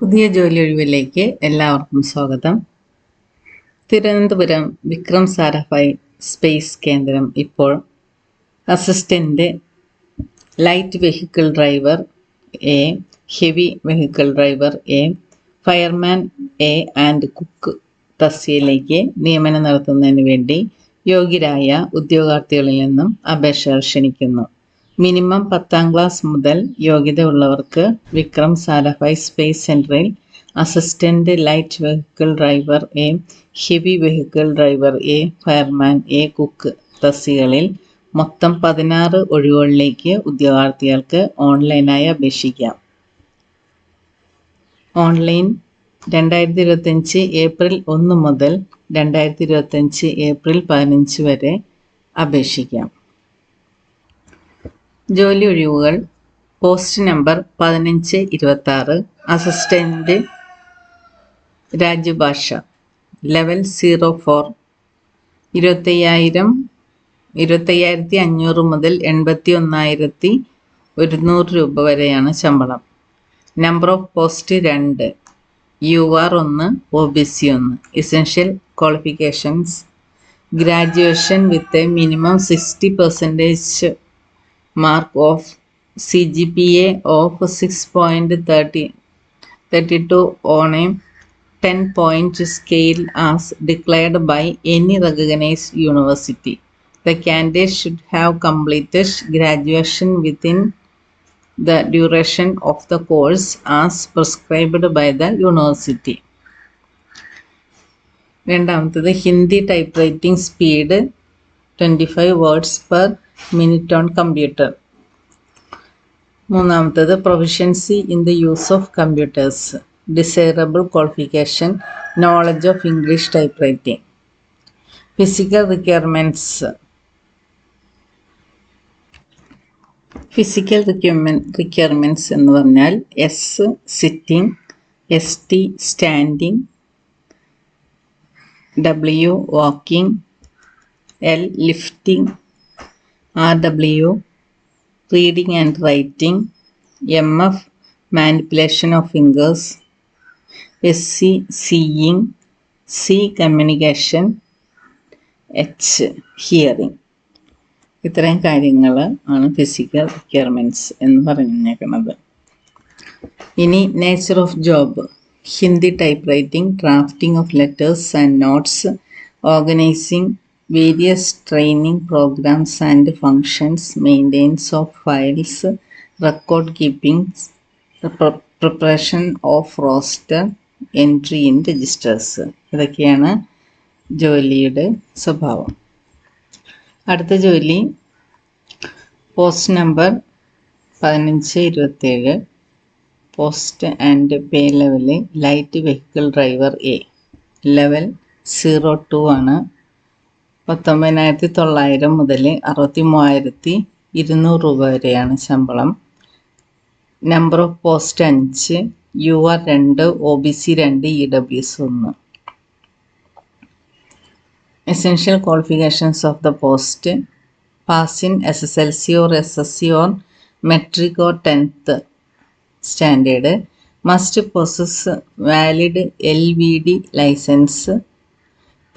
പുതിയ ജോലി ഒഴിവിലേക്ക് എല്ലാവർക്കും സ്വാഗതം. തിരുവനന്തപുരം വിക്രം സാരാഭായ് സ്പേസ് കേന്ദ്രം ഇപ്പോൾ assistant light vehicle driver A heavy vehicle driver A fireman A and cook തസ്യയിലേക്ക് നിയമനം നടത്തുന്നതിന് വേണ്ടി യോഗ്യരായ ഉദ്യോഗാർത്ഥികളിൽ നിന്നും അപേക്ഷകൾ ക്ഷണിക്കുന്നു. മിനിമം പത്താം ക്ലാസ് മുതൽ യോഗ്യത ഉള്ളവർക്ക് വിക്രം സാരാഭായ് സ്പേസ് സെന്ററിൽ assistant light vehicle driver A heavy vehicle driver A fireman A cook തസ്സികളിൽ മൊത്തം പതിനാറ് ഒഴിവുകളിലേക്ക് ഉദ്യോഗാർത്ഥികൾക്ക് ഓൺലൈനായി അപേക്ഷിക്കാം. ഓൺലൈൻ രണ്ടായിരത്തി ഇരുപത്തഞ്ച് ഏപ്രിൽ ഒന്ന് മുതൽ രണ്ടായിരത്തി ഇരുപത്തഞ്ച് ഏപ്രിൽ പതിനഞ്ച് വരെ അപേക്ഷിക്കാം. ജോലി ഒഴിവുകൾ പോസ്റ്റ് നമ്പർ പതിനഞ്ച് ഇരുപത്തി ആറ് assistant Rajbhasha level zero four ഇരുപത്തയ്യായിരം ഇരുപത്തയ്യായിരത്തി അഞ്ഞൂറ് മുതൽ എൺപത്തി ഒന്നായിരത്തി ഒരുന്നൂറ് രൂപ വരെയാണ് ശമ്പളം. നമ്പർ ഓഫ് പോസ്റ്റ് രണ്ട് യു ആർ ഒന്ന് ഒ ബി സി ഒന്ന് essential qualifications graduation with minimum sixty percentage Mark of C G P A of six point thirty thirty two on a ten point scale as declared by any recognised university The candidate should have completed graduation within the duration of the course as prescribed by the university. രണ്ടാമത്തത് Hindi type writing speed twenty five words per minute on computer. മൂന്നാമത്തത് proficiency in the use of computers desirable qualification knowledge of English typewriting physical requirements physical requirement requirements എന്ന് പറഞ്ഞാൽ S sitting S T standing W walking L lifting R W reading and writing M F manipulation of fingers S C seeing C communication H hearing ഇത്രയും കാര്യങ്ങൾ ആണ് physical requirements എന്ന് പറഞ്ഞേക്കുന്നത് ഇനി nature of job Hindi typewriting drafting of letters and notes organising various training programmes and functions of of files record keeping preparation of roster entry in registers ഇതൊക്കെയാണ് ജോലിയുടെ സ്വഭാവം. അടുത്ത ജോലി പോസ്റ്റ് നമ്പർ പതിനഞ്ച് ഇരുപത്തേഴ് post and pay level light vehicle driver A level zero two ആണ്. പത്തൊമ്പതിനായിരത്തി തൊള്ളായിരം മുതൽ അറുപത്തി മൂവായിരത്തി ഇരുന്നൂറ് രൂപ വരെയാണ് ശമ്പളം. നമ്പർ ഓഫ് പോസ്റ്റ് അഞ്ച് യു ആർ രണ്ട് ഒ ബി സി രണ്ട് ഇ ഡബ്ല്യു എസ് ഒന്ന്. Essential qualifications of the post pass in S S L C or S S C or matric or tenth standard must process valid L V D licence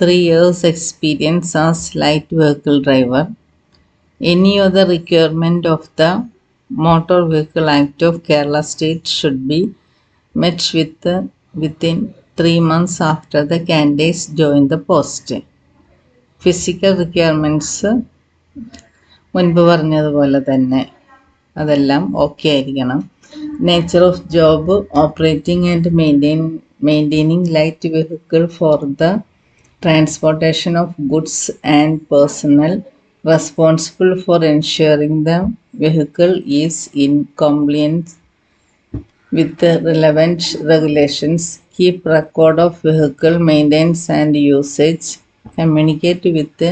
3 years experience as light vehicle driver any other requirement of the motor vehicle act of Kerala state should be met with within 3 months after the candidates join the post physical requirements മുൻപ് പറഞ്ഞതുപോലെ തന്നെ അതെല്ലാം okay ആയിരിക്കണം nature of job operating and maintain maintaining light vehicle for the transportation of goods and personnel responsible for ensuring the vehicle is in compliance with relevant regulations, keep record of vehicle maintenance and usage, communicate with the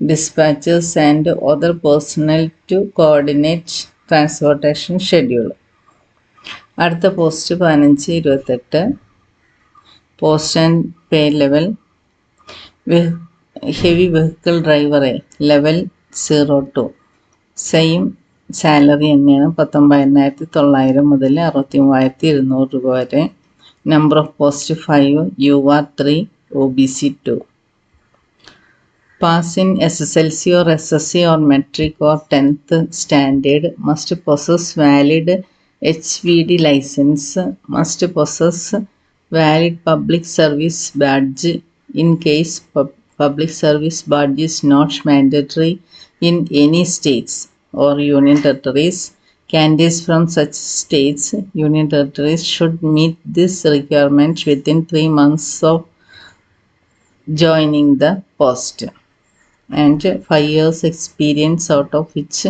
dispatchers and other personnel to coordinate transportation schedule. അടുത്ത post പതിനഞ്ച് ഇരുപത്തെട്ട് post and pay level heavy vehicle ഡ്രൈവറെ level zero two same salary തന്നെയാണ് പത്തൊമ്പതിനായിരത്തി തൊള്ളായിരം മുതൽ അറുപത്തി മൂവായിരത്തി ഇരുന്നൂറ് രൂപ വരെ Number of post 5, UR 3, OBC 2. Pass in SSLC or SSC or metric or 10th standard must possess valid HVD license, must possess valid public service badge in case pub- public service badge is not mandatory in any states or union territories. Candidates from such states, union territories should meet this requirement within three months of joining the post and five years experience out of which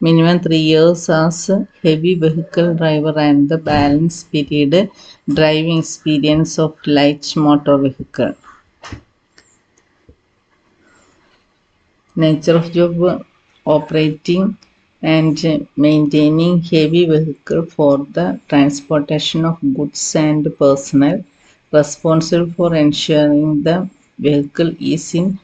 minimum three years as heavy vehicle driver and the balance period driving experience of light motor vehicle nature of job operating and maintaining heavy vehicle for the transportation of goods and personnel responsible for ensuring the vehicle is in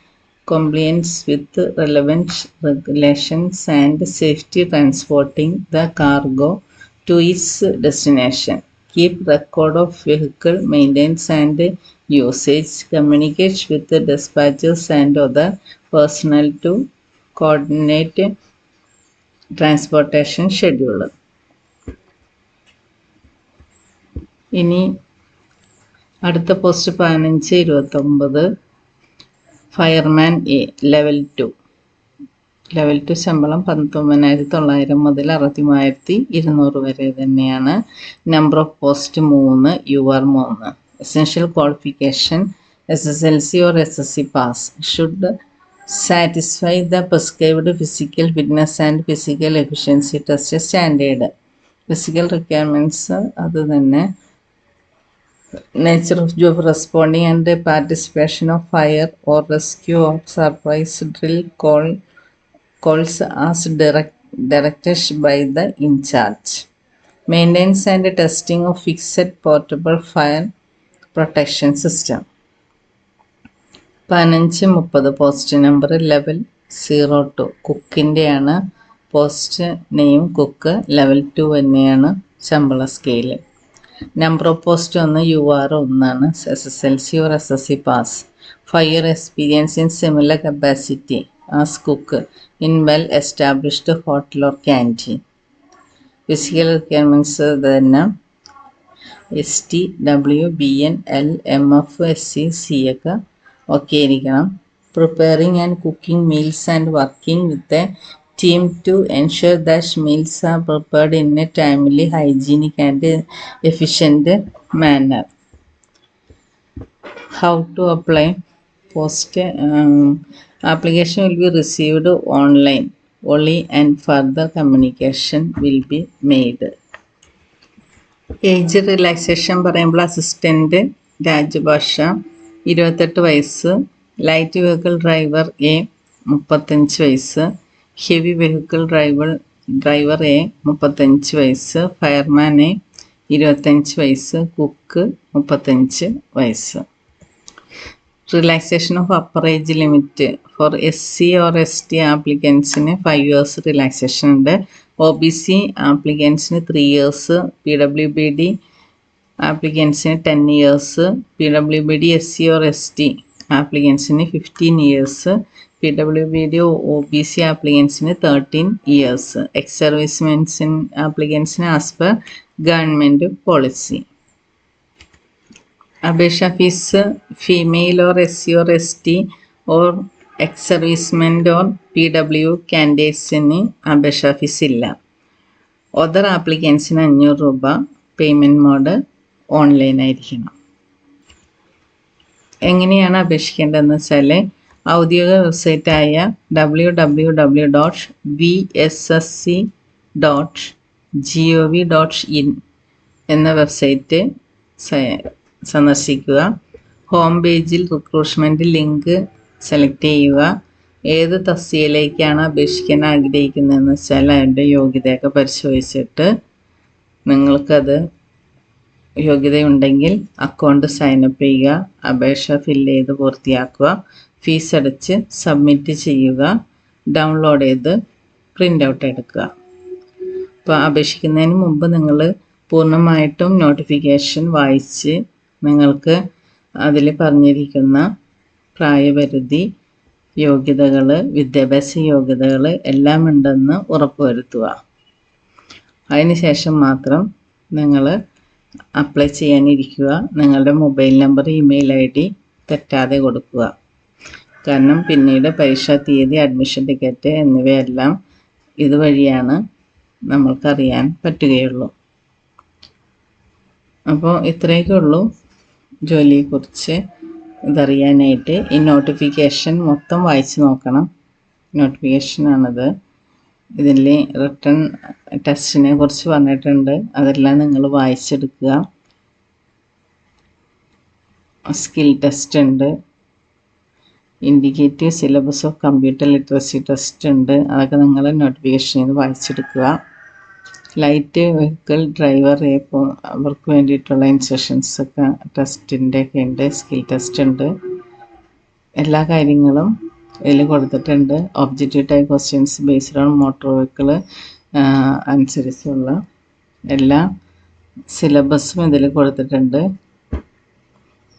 compliance with relevant regulations and safety transporting the cargo to its destination. Keep record of vehicle maintenance and usage. Communicate with the dispatchers and other personnel to coordinate transportation schedule ഇനി അടുത്ത post പതിനഞ്ച് ഇരുപത്തൊമ്പത് fireman A level two level two ശമ്പളം പത്തൊമ്പതിനായിരത്തി തൊള്ളായിരം മുതൽ അറുപത്തിമൂവായിരത്തി ഇരുന്നൂറ് വരെ തന്നെയാണ്. നമ്പർ ഓഫ് പോസ്റ്റ് മൂന്ന് യു ആർ മൂന്ന്. Essential qualification S S L C or S S C pass should satisfy the prescribed physical fitness and physical efficiency test standard physical requirements അത് തന്നെ nature of job responding and the participation of fire or rescue or surprise drill call calls as direct, directed by the in charge maintenance and testing of fixed portable fire protection system പതിനഞ്ച് മുപ്പത് post number level zero two കുക്കിന്റെയാണ് post name cook level two തന്നെയാണ് ശമ്പള scale number of post ഒന്ന് U R ഒന്നാണ്. S S L C or S S C pass five year experience in similar capacity as cook in well established hotel or canteen physical requirements തന്നെ S T W B N L M F S C C ഒക്കെ ഒക്കെ ആയിരിക്കണം preparing and cooking meals and working with a to ensure that meals are prepared in a timely, hygienic, and efficient manner. How to apply? Post um, application will be received online only, and further communication will be made. Age relaxation പറയുമ്പോൾ assistant Rajbhasha ഇരുപത്തെട്ട് വയസ്സ് light vehicle driver A മുപ്പത്തഞ്ച് വയസ്സ് heavy vehicle driver driver A മുപ്പത്തഞ്ച് വയസ്സ് fireman A ഇരുപത്തഞ്ച് വയസ്സ് cook മുപ്പത്തഞ്ച് വയസ്സ്. Relaxation of upper age limit for S C or S T ആപ്ലിക്കൻസിന് five years relaxation ഉണ്ട്. O B C ആപ്ലിക്കൻസിന് three years P W B D ആപ്ലിക്കൻസിന് ten years P W B D S C or S T ആപ്ലിക്കൻസിന് fifteen years P W B D O B C ആപ്ലിക്കൻസിന് thirteen years. Ex സർവീസ്മെൻസിൻ ആപ്ലിക്കൻസിന് as per government policy. അപേക്ഷ fees female or S C or S T or ex servicemen or P W കാൻഡിഡേറ്റ്സിന് അപേക്ഷ fee ഇല്ല. Other ആപ്ലിക്കൻസിന് അഞ്ഞൂറ് രൂപ payment mode ഓൺലൈനായിരിക്കണം. എങ്ങനെയാണ് അപേക്ഷിക്കേണ്ടതെന്ന് വെച്ചാൽ ഔദ്യോഗിക വെബ്സൈറ്റായ W W W dot V S S C dot G O V dot in എന്ന website സന്ദർശിക്കുക. Home പേജിൽ റിക്രൂട്ട്മെന്റ് ലിങ്ക് സെലക്ട് ചെയ്യുക. ഏത് തസ്തികയിലേക്കാണ് അപേക്ഷിക്കാൻ ആഗ്രഹിക്കുന്നതെന്ന് വെച്ചാൽ അതിന്റെ യോഗ്യതയൊക്കെ പരിശോധിച്ചിട്ട് നിങ്ങൾക്കത് യോഗ്യതയുണ്ടെങ്കിൽ അക്കൗണ്ട് സൈനപ്പ് ചെയ്യുക അപേക്ഷ ഫില്ല് ചെയ്ത് പൂർത്തിയാക്കുക ഫീസ് അടച്ച് സബ്മിറ്റ് ചെയ്യുക ഡൗൺലോഡ് ചെയ്ത് പ്രിന്റ് ഔട്ട് എടുക്കുക. അപ്പോൾ അപേക്ഷിക്കുന്നതിന് മുമ്പ് നിങ്ങൾ പൂർണമായിട്ടും നോട്ടിഫിക്കേഷൻ വായിച്ച് നിങ്ങൾക്ക് അതിൽ പറഞ്ഞിരിക്കുന്ന പ്രായപരിധി യോഗ്യതകൾ വിദ്യാഭ്യാസ യോഗ്യതകൾ എല്ലാം ഉണ്ടെന്ന് ഉറപ്പുവരുത്തുക. അതിനുശേഷം മാത്രം നിങ്ങൾ അപ്ലൈ ചെയ്യാനിരിക്കുക. നിങ്ങളുടെ mobile number email I D തെറ്റാതെ കൊടുക്കുക. കാരണം പിന്നീട് പരീക്ഷാ തീയതി അഡ്മിഷൻ ടിക്കറ്റ് എന്നിവയെല്ലാം ഇതുവഴിയാണ് നമ്മൾക്കറിയാൻ പറ്റുകയുള്ളൂ. അപ്പോൾ ഇത്രയൊക്കെ ഉള്ളൂ ജോലിയെക്കുറിച്ച് ഇതറിയാനായിട്ട്. ഈ നോട്ടിഫിക്കേഷൻ മൊത്തം വായിച്ച് നോക്കണം. നോട്ടിഫിക്കേഷനാണത് ഇതിൽ റിട്ടേൺ ടെസ്റ്റിനെ കുറിച്ച് പറഞ്ഞിട്ടുണ്ട്. അതെല്ലാം നിങ്ങൾ വായിച്ചെടുക്കുക. സ്കിൽ ടെസ്റ്റ് ഉണ്ട്. Indicative syllabus of computer literacy test ഉണ്ട്. അതൊക്കെ നിങ്ങൾ നോട്ടിഫിക്കേഷനിൽ നിന്ന് വായിച്ചെടുക്കുക. ലൈറ്റ് വെഹിക്കിൾ ഡ്രൈവർ അവർക്ക് വേണ്ടിയിട്ടുള്ള ഇൻസ്ട്രക്ഷൻസ് ഒക്കെ ടെസ്റ്റിന്റെ ഒക്കെ ഉണ്ട്. സ്കിൽ ടെസ്റ്റ് ഉണ്ട്. എല്ലാ കാര്യങ്ങളും ഇതിൽ കൊടുത്തിട്ടുണ്ട്. Objective type questions based on motor vehicle അനുസരിച്ചുള്ള എല്ലാ സിലബസും ഇതിൽ കൊടുത്തിട്ടുണ്ട്.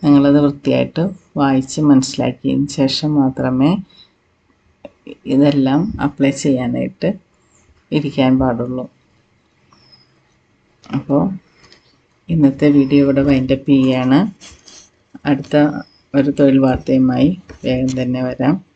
നിങ്ങളത് വൃത്തിയായിട്ട് വായിച്ച് മനസ്സിലാക്കിയതിന് ശേഷം മാത്രമേ ഇതെല്ലാം അപ്ലൈ ചെയ്യാനായിട്ട് ഇരിക്കാൻ പാടുള്ളൂ. അപ്പോൾ ഇന്നത്തെ വീഡിയോ ഇവിടെ വൈൻഡപ്പ് ചെയ്യാണ് അടുത്ത ഒരു തൊഴിൽ വാർത്തയുമായി വേഗം തന്നെ വരാം.